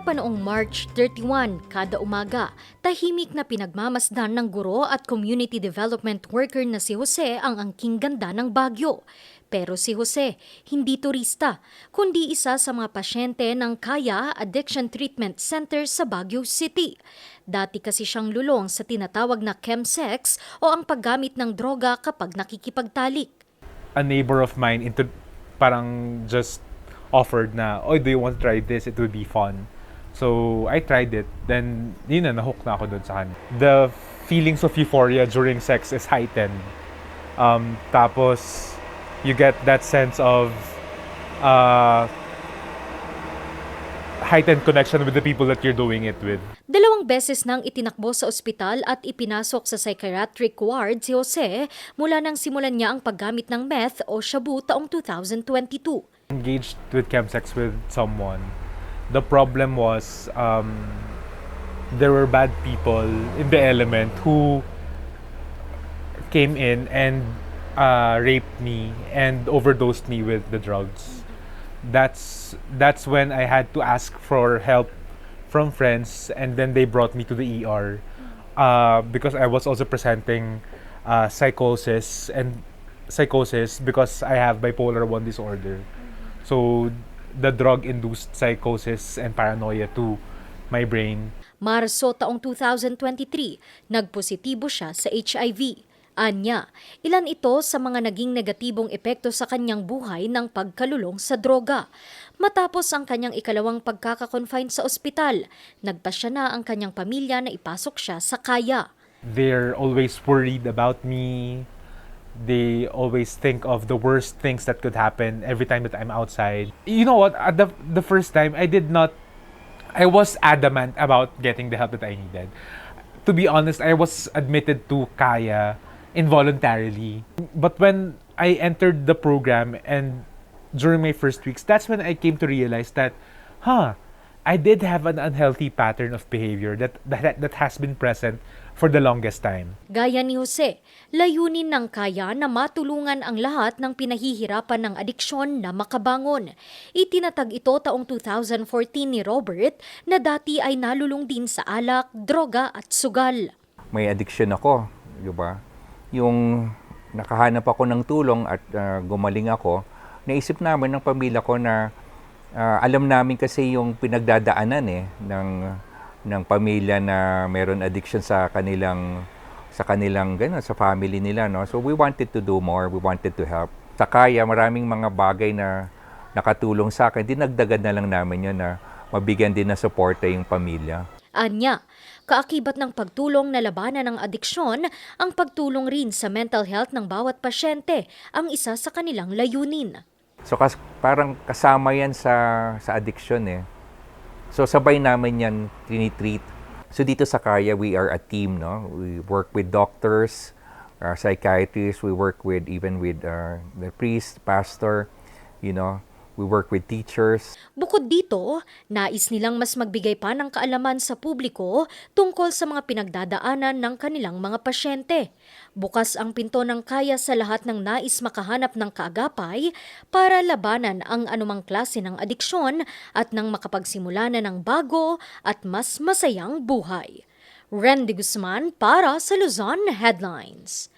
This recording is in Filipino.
Pa noong March 31, kada umaga, tahimik na pinagmamasdan ng guro at community development worker na si Jose ang angking ganda ng Bagyo. Pero si Jose, hindi turista, kundi isa sa mga pasyente ng Kaya Addiction Treatment Center sa Baguio City. Dati kasi siyang lulong sa tinatawag na chemsex o ang paggamit ng droga kapag nakikipagtalik. a neighbor of mine into parang just offered na, oh, do you want to try this? It would be fun. So, I tried it. Then, yun na, nahook na ako dun sa kanya. The feelings of euphoria during sex is heightened. Um, tapos, you get that sense of uh, heightened connection with the people that you're doing it with. Dalawang beses nang itinakbo sa ospital at ipinasok sa psychiatric ward si Jose mula nang simulan niya ang paggamit ng meth o shabu taong 2022. engaged with chemsex with someone. The problem was um, there were bad people in the element who came in and uh, raped me and overdosed me with the drugs. That's that's when I had to ask for help from friends, and then they brought me to the ER uh, because I was also presenting uh, psychosis and psychosis because I have bipolar one disorder. So the drug-induced psychosis and paranoia to my brain Marso taong 2023, nagpositibo siya sa HIV. Anya, ilan ito sa mga naging negatibong epekto sa kanyang buhay ng pagkalulong sa droga. Matapos ang kanyang ikalawang pagkakakonfine sa ospital, nagpasya na ang kanyang pamilya na ipasok siya sa kaya. they're always worried about me. They always think of the worst things that could happen every time that I'm outside. You know what? At the the first time, I did not. I was adamant about getting the help that I needed. To be honest, I was admitted to Kaya involuntarily. But when I entered the program and during my first weeks, that's when I came to realize that, huh, I did have an unhealthy pattern of behavior that that, that has been present for the longest time. Gaya ni Jose, layunin ng kaya na matulungan ang lahat ng pinahihirapan ng adiksyon na makabangon. Itinatag ito taong 2014 ni Robert na dati ay nalulung din sa alak, droga at sugal. may addiction ako, di ba? Yung nakahanap ako ng tulong at ah, gumaling ako, naisip namin ng pamilya ko na ah, alam namin kasi yung pinagdadaanan eh ng ng pamilya na meron addiction sa kanilang sa kanilang gano'n, sa family nila no. So we wanted to do more, we wanted to help. Sa kaya maraming mga bagay na nakatulong sa akin, dinagdagan na lang namin yun na mabigyan din ng suporta yung pamilya. Anya, kaakibat ng pagtulong na labanan ng adiksyon, ang pagtulong rin sa mental health ng bawat pasyente ang isa sa kanilang layunin. So kas- parang kasama yan sa sa addiction eh. So sabay namin yan tinitreat. So dito sa Kaya, we are a team, no? We work with doctors, uh, psychiatrists, we work with even with uh, the priest, pastor, you know, we work with teachers. Bukod dito, nais nilang mas magbigay pa ng kaalaman sa publiko tungkol sa mga pinagdadaanan ng kanilang mga pasyente. Bukas ang pinto ng kaya sa lahat ng nais makahanap ng kaagapay para labanan ang anumang klase ng adiksyon at nang makapagsimula na ng bago at mas masayang buhay. Randy Guzman para sa Luzon Headlines.